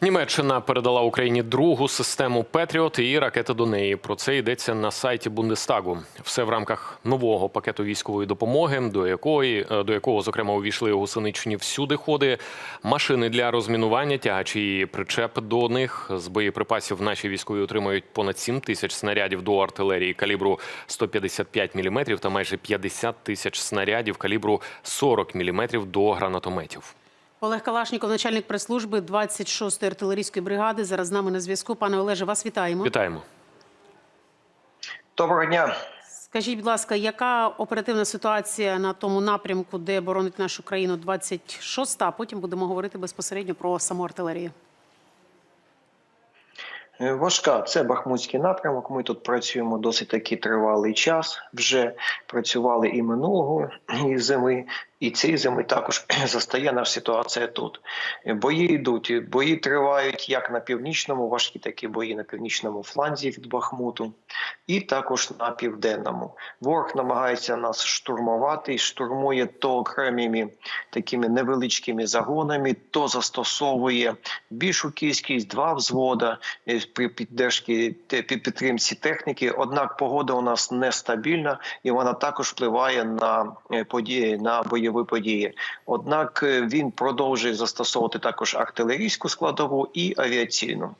Німеччина передала Україні другу систему Петріот і ракети до неї. Про це йдеться на сайті Бундестагу. Все в рамках нового пакету військової допомоги, до якої е, до якого зокрема увійшли гусеничні всюди ходи, машини для розмінування, тягачі і причеп до них. З боєприпасів наші військові отримають понад 7 тисяч снарядів до артилерії калібру 155 мм та майже 50 тисяч снарядів калібру 40 мм до гранатометів. Олег Калашніков, начальник прес-служби 26-ї артилерійської бригади. Зараз з нами на зв'язку. Пане Олеже, вас вітаємо. Вітаємо. Доброго дня. Скажіть, будь ласка, яка оперативна ситуація на тому напрямку, де боронить нашу країну 26-та, а потім будемо говорити безпосередньо про саму артилерію. Е, Важка це Бахмутський напрямок. Ми тут працюємо досить таки тривалий час. Вже працювали і минулого і зими, і цієї зими також застає наша ситуація тут. Бої йдуть, бої тривають як на північному, важкі такі бої на північному фланзі від Бахмуту, і також на південному. Ворог намагається нас штурмувати і штурмує то окремими такими невеличкими загонами, то застосовує більшу кількість два взвода е, при піддержці під підтримці техніки. Однак погода у нас нестабільна і вона також впливає на е, події на бойові події. Однак е, він продовжує застосовувати також артилерійську складову і авіаційну.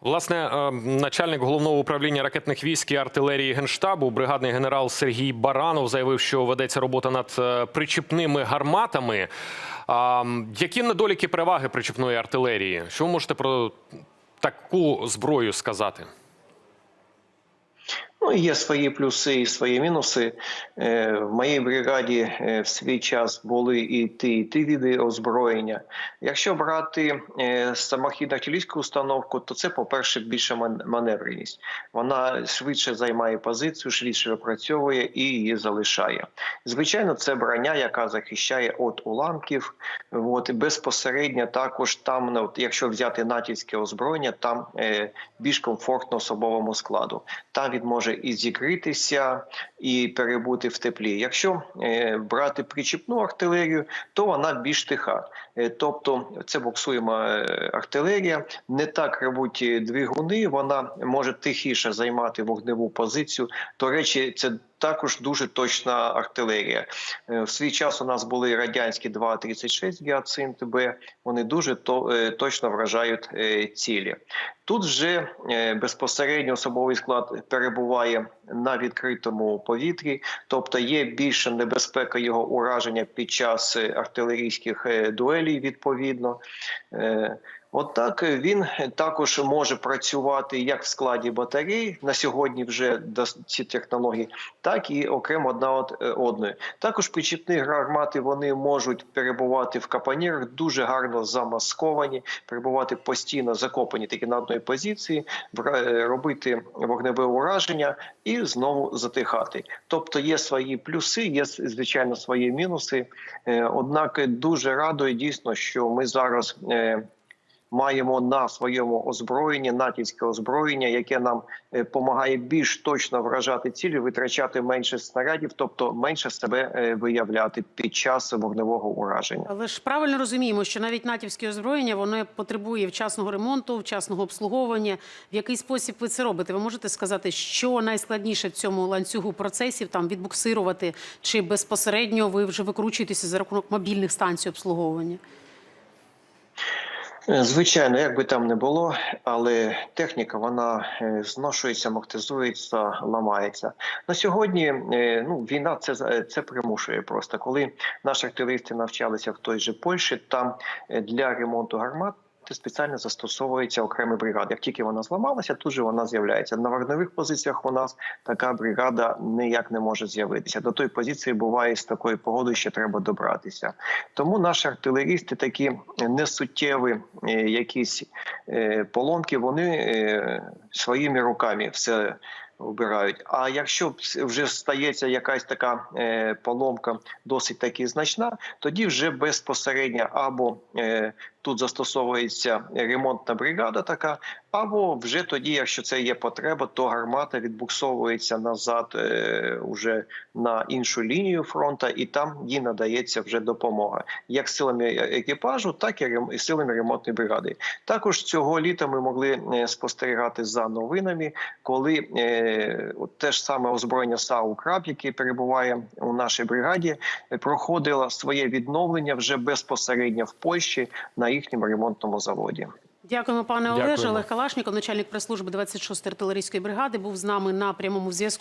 Власне, е, начальник головного управління ракетних військ і артилерії генштабу, бригадний генерал Сергій Баранов, заявив, що ведеться робота над е, причіпними гарматами. Які недоліки переваги причіпної артилерії? Що ви можете про таку зброю сказати? Ну, є свої плюси і свої мінуси. Е, В моїй бригаді е, в свій час були і ті, і ті види озброєння. Якщо брати е, самохідну артилерійську установку, то це, по-перше, більша маневреність. Вона швидше займає позицію, швидше опрацьовує і її залишає. Звичайно, це броня, яка захищає від уламків. От, безпосередньо також там, ну, от, якщо взяти натівське озброєння, там більш комфортно особовому складу. Там він може і зігрітися, і перебути в теплі. Якщо е, брати причіпну артилерію, то вона більш тиха. Е, тобто це буксуєма е, артилерія, не так ревуть е, двигуни, вона може тихіше займати вогневу позицію. До речі, це також дуже точна артилерія. Е, В свій час у нас були радянські 2,36 гіацинт Б. Вони дуже е, точно вражають е, цілі. Тут вже безпосередньо особовий склад перебуває на відкритому повітрі, тобто є більша небезпека його ураження під час артилерійських дуелей. Відповідно, Е, Отак він також може працювати як в складі батарей на сьогодні вже ці технології, так і окремо одна від е, одної. Також причіпні гармати вони можуть перебувати в капонірах, дуже гарно замасковані, перебувати постійно закопані такі на одній позиції, е, робити вогневе ураження і знову затихати. Тобто є свої плюси, є звичайно свої мінуси. Е, Однак дуже радує дійсно, що ми зараз. Е, Маємо на своєму озброєнні натівське озброєння, яке нам допомагає більш точно вражати цілі, витрачати менше снарядів, тобто менше себе е, виявляти під час вогневого ураження. Але ж правильно розуміємо, що навіть натівське озброєння воно потребує вчасного ремонту, вчасного обслуговування. В який спосіб ви це робите? Ви можете сказати, що найскладніше в цьому ланцюгу процесів там відбуксирувати, чи безпосередньо ви вже викручуєтеся за рахунок мобільних станцій обслуговування? Е, Звичайно, як би там не було, але техніка вона е, зношується, амортизується, ламається. На сьогодні е, ну, війна це це примушує просто. Коли наші артилеристи навчалися в той же Польщі, там для ремонту гармат. Спеціально застосовується окремі бригади. Як тільки вона зламалася, тут же вона з'являється. На вогневих позиціях у нас така бригада ніяк не може з'явитися. До тої позиції буває з такою погодою, що треба добратися. Тому наші артилерісти такі несуттєві е, якісь е, поломки, вони е, своїми руками все вбирають. А якщо вже стається якась така е, поломка досить таки значна, тоді вже безпосередньо або е, тут застосовується ремонтна бригада, така або вже тоді, якщо це є потреба, то гармата відбуксовується назад е, уже на іншу лінію фронту, і там їй надається вже допомога як силами екіпажу, так і силами ремонтної бригади. Також цього літа ми могли спостерігати за новинами, коли от те ж саме озброєння САУ «Краб», яке перебуває у нашій бригаді, проходило своє відновлення вже безпосередньо в Польщі на їхньому ремонтному заводі. Дякуємо, пане Олеже. Олег Калашніков, начальник прес-служби 26-ї артилерійської бригади, був з нами на прямому зв'язку.